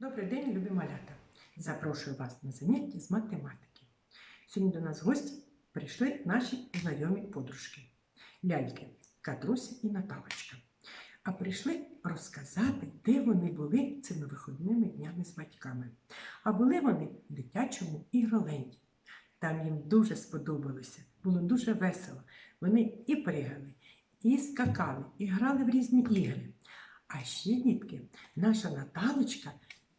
Добрий день, любі малята! Запрошую вас на заняття з математики. Сьогодні до нас в гості прийшли наші знайомі подружки ляльки Катруся і Наталочка. А прийшли розказати, де вони були цими вихідними днями з батьками. А були вони в дитячому ігроленді. Там їм дуже сподобалося, було дуже весело. Вони і пригали, і скакали, і грали в різні ігри. А ще, дітки, наша Наталочка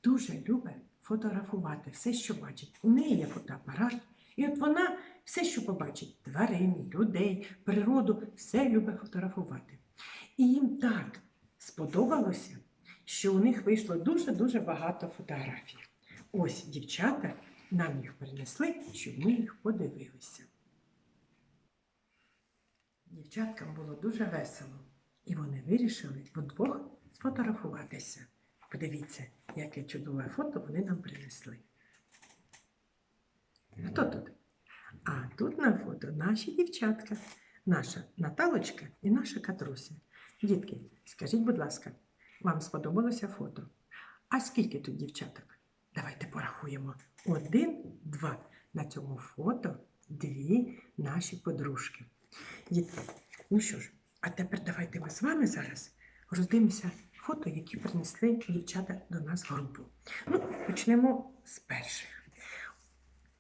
дуже любить фотографувати все, що бачить. У неї є фотоапарат, і от вона все, що побачить, тварин, людей, природу, все любить фотографувати. І їм так сподобалося, що у них вийшло дуже-дуже багато фотографій. Ось дівчата нам їх принесли, щоб ми їх подивилися. Дівчаткам було дуже весело, і вони вирішили вдвох сфотографуватися. Подивіться, яке чудове фото вони нам принесли. Хто тут? А тут на фото наші дівчатка, наша Наталочка і наша Катруся. Дітки, скажіть, будь ласка, вам сподобалося фото? А скільки тут дівчаток? Давайте порахуємо. Один, два. На цьому фото дві наші подружки. Дітки, ну що ж, а тепер давайте ми з вами зараз роздивимося фото, які принесли дівчата до нас в групу. Ну, почнемо з перших.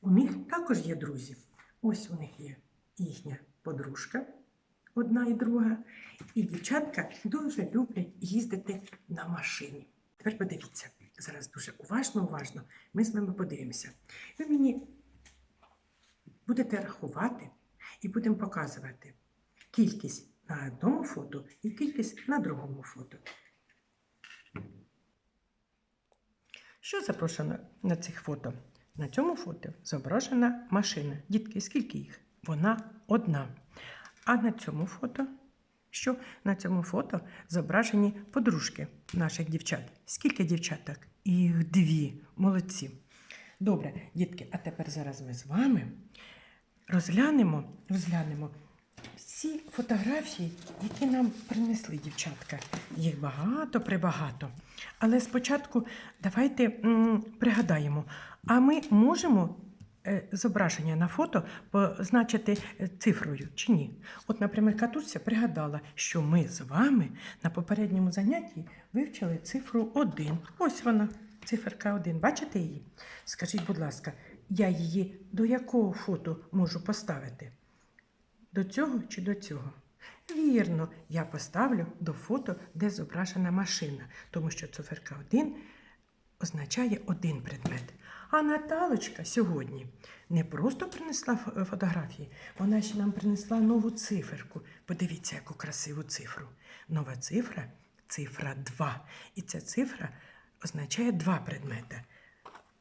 У них також є друзі. Ось у них є їхня подружка, одна і друга. І дівчатка дуже люблять їздити на машині. Тепер подивіться, зараз дуже уважно, уважно ми з вами подивимося. Ви мені будете рахувати і будемо показувати кількість на одному фото і кількість на другому фото. Що запрошено на цих фото? На цьому фото зображена машина. Дітки, скільки їх? Вона одна. А на цьому фото, що на цьому фото зображені подружки наших дівчат. Скільки дівчаток? Їх дві. Молодці. Добре, дітки, а тепер зараз ми з вами розглянемо, розглянемо всі фотографії, які нам принесли дівчатка. Їх багато, прибагато. Але спочатку давайте м, пригадаємо, а ми можемо е, зображення на фото позначити е, цифрою чи ні? От, наприклад, Катуся пригадала, що ми з вами на попередньому занятті вивчили цифру 1. Ось вона, циферка 1. Бачите її? Скажіть, будь ласка, я її до якого фото можу поставити? До цього чи до цього? Вірно, я поставлю до фото, де зображена машина, тому що циферка 1 означає один предмет. А Наталочка сьогодні не просто принесла фотографії, вона ще нам принесла нову циферку. Подивіться, яку красиву цифру. Нова цифра цифра 2. І ця цифра означає два предмети.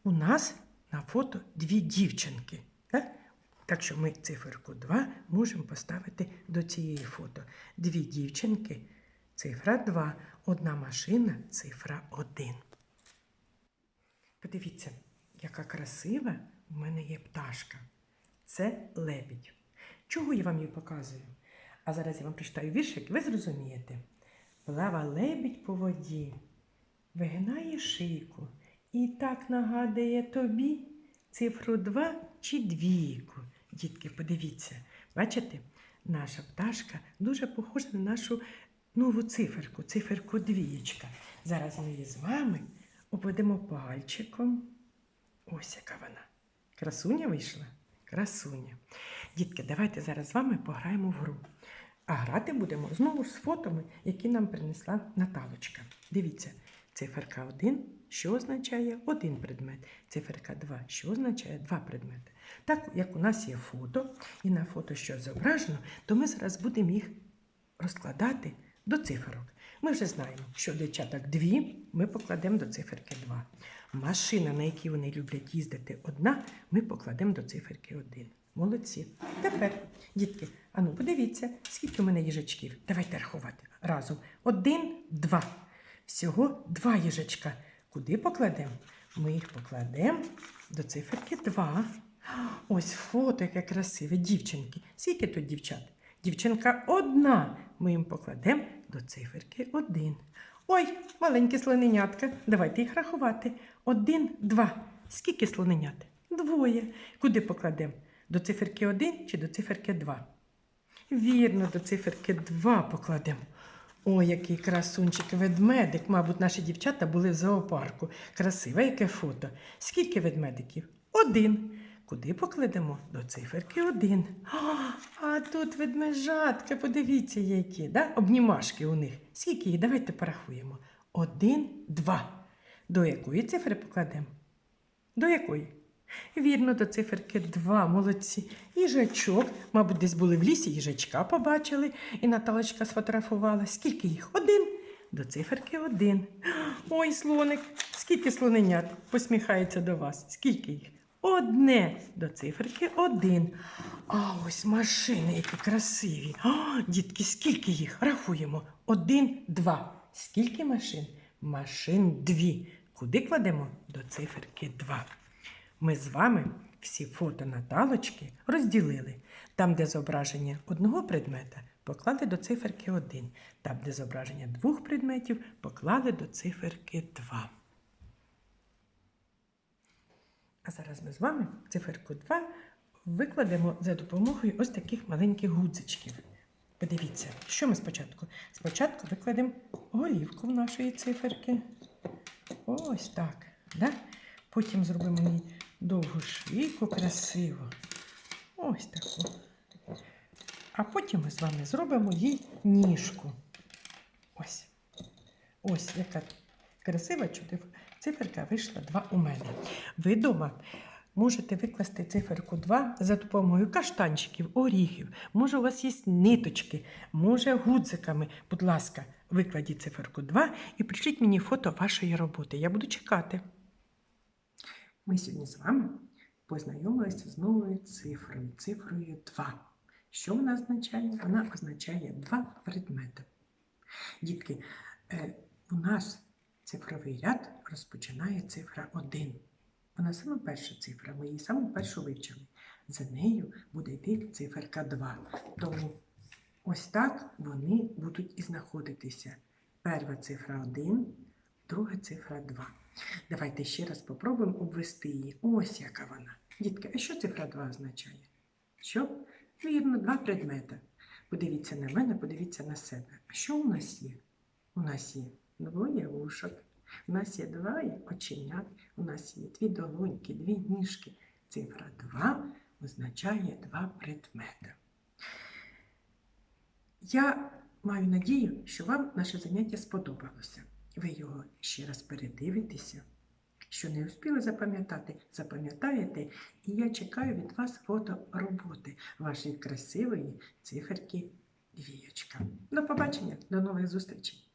У нас на фото дві дівчинки. Так? Так що ми циферку 2 можемо поставити до цієї фото. Дві дівчинки, цифра 2, одна машина, цифра 1. Подивіться, яка красива в мене є пташка. Це лебідь. Чого я вам її показую? А зараз я вам прочитаю віршик, ви зрозумієте. Плава лебідь по воді, вигинає шийку і так нагадує тобі цифру 2 чи двійку. Дітки, подивіться, бачите, наша пташка дуже похожа на нашу нову циферку, циферку двієчка. Зараз ми її з вами обведемо пальчиком. Ось яка вона. Красуня вийшла? Красуня. Дітки, давайте зараз з вами пограємо в гру. А грати будемо знову з фотами, які нам принесла Наталочка. Дивіться, циферка 1, що означає один предмет. Циферка 2, що означає два предмети. Так як у нас є фото, і на фото що зображено, то ми зараз будемо їх розкладати до циферок. Ми вже знаємо, що дівчаток дві ми покладемо до циферки 2. Машина, на якій вони люблять їздити одна, ми покладемо до циферки 1. Молодці. Тепер, дітки, ану, подивіться, скільки у мене їжачків. Давайте рахувати разом. Один, два. Всього два їжачка. Куди покладемо? Ми їх покладемо до циферки 2. Ось фото, яке красиве, дівчинки. Скільки тут дівчат? Дівчинка одна. Ми їм покладемо до циферки 1. Ой, маленькі слоненятка. Давайте їх рахувати. Один, два. Скільки слоненят? Двоє. Куди покладемо? До циферки 1 чи до циферки 2? Вірно, до циферки 2 покладемо. Ой, який красунчик, ведмедик. Мабуть, наші дівчата були в зоопарку. Красиве яке фото. Скільки ведмедиків? Один. Куди покладемо? До циферки 1. А тут ведмежатка, подивіться, які, да? обнімашки у них. Скільки їх? Давайте порахуємо. Один, два. До якої цифри покладемо? До якої? Вірно, до циферки 2, молодці. Їжачок, мабуть, десь були в лісі, їжачка побачили, і Наталочка сфотографувала. Скільки їх? Один. До циферки один. Ой, слоник, скільки слоненят посміхається до вас? Скільки їх? Одне до циферки один. А ось машини, які красиві. О, дітки, скільки їх? Рахуємо. Один, два. Скільки машин? Машин дві. Куди кладемо? До циферки два. Ми з вами всі фото Наталочки розділили. Там, де зображення одного предмета, поклали до циферки 1. Там, де зображення двох предметів, поклали до циферки 2. А зараз ми з вами циферку 2 викладемо за допомогою ось таких маленьких гудзичків. Подивіться, що ми спочатку? Спочатку викладемо голівку в нашої циферки. Ось так. Да? Потім зробимо їй довгу шийку красиво. Ось таку. А потім ми з вами зробимо їй ніжку. Ось. Ось яка красива чудова циферка вийшла 2 у мене. Ви вдома можете викласти циферку 2 за допомогою каштанчиків, оріхів. Може, у вас є ниточки, може гудзиками. Будь ласка, викладіть циферку 2 і пришліть мені фото вашої роботи. Я буду чекати. Ми сьогодні з вами познайомилися з новою цифрою, цифрою 2. Що вона означає? Вона означає два предмети. Дітки, е, у нас цифровий ряд розпочинає цифра 1. Вона саме перша цифра, ми її саме першу вивчили. За нею буде йти циферка 2. Тому ось так вони будуть і знаходитися. Перша цифра 1, друга цифра 2. Давайте ще раз попробуємо обвести її. Ось яка вона. Дітки, а що цифра 2 означає? Що? Вірно, два предмети. Подивіться на мене, подивіться на себе. А що у нас є? У нас є двоє вушок, у нас є двоє оченят, у нас є дві долоньки, дві ніжки. Цифра 2 означає два предмети. Я маю надію, що вам наше заняття сподобалося. Ви його ще раз передивитеся. Що не успіли запам'ятати, запам'ятаєте, і я чекаю від вас фото роботи вашої красивої циферки двієчка. До побачення, до нових зустрічей!